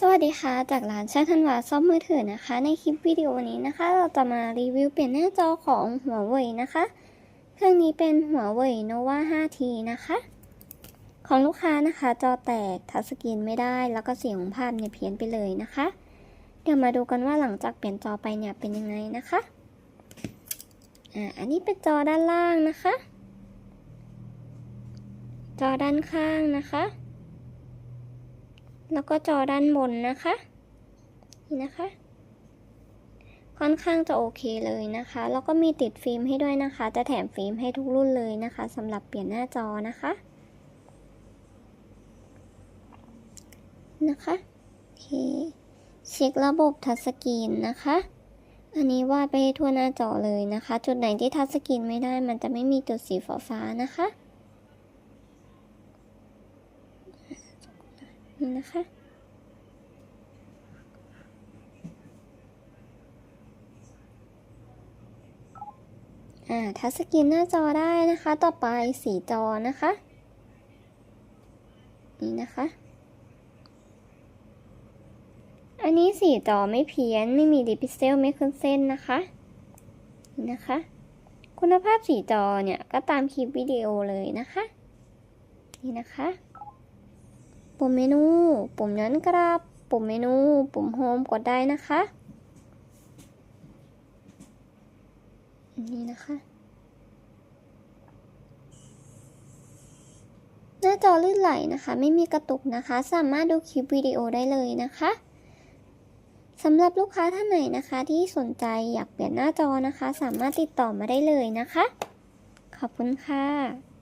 สวัสดีค่ะ จากร้านช่างธันวาซ่อมมือถือนะคะ ในคลิปวิดีโอนี้นะคะ เราจะมารีวิวเปลี่ยนหน้าจอของหัวเว่ยนะคะ เครื่องนี้เป็นหัวเว่ย nova 5T นะคะ ของลูกค้านะคะ จอแตกทัชสกรีนไม่ได้ แล้วก็เสียงของภาพเนี่ยเพี้ยนไปเลยนะคะ เดี๋ยวมาดูกันว่าหลังจากเปลี่ยนจอไปเนี่ยเป็นยังไงนะคะอ่าอันนี้เป็นจอด้านล่างนะคะ จอด้านข้างนะคะ แล้วก็จอด้านบนนะคะ นี่นะคะ ค่อนข้างจะโอเคเลยนะคะ แล้วก็มีติดฟิล์มให้ด้วยนะคะ จะแถมฟิล์มให้ทุกรุ่นเลยนะคะสำหรับเปลี่ยนหน้าจอนะคะ นะคะโอเคเช็คระบบทัชสกรีนนะคะ อันนี้วาดไปทั่วหน้าจอเลยนะคะ จุดไหนที่ทัชสกรีนไม่ได้มันจะไม่มีจุดสีฟ้าๆนะคะ นี่นะคะ อ่าทัชสกรีนหน้าจอได้นะคะ ต่อไปสีจอนะคะ นี่นะคะ อันนี้สีจอไม่เพี้ยน ไม่มีดิพิเซลไม่ขึ้นเส้นนะคะ นี่นะคะ คุณภาพสีจอเนี่ย ก็ตามคลิปวิดีโอเลยนะคะ นี่นะคะ ปุ่มเมนู ปุ่มย้อนกลับ ปุ่มเมนู ปุ่มโฮมกดได้นะคะ นี่นะคะ หน้าจอลื่นไหลนะคะ ไม่มีกระตุกนะคะ สามารถดูคลิปวิดีโอได้เลยนะคะสำหรับลูกค้าท่านไหนนะคะที่สนใจอยากเปลี่ยนหน้าจอนะคะ สามารถติดต่อมาได้เลยนะคะ ขอบคุณค่ะ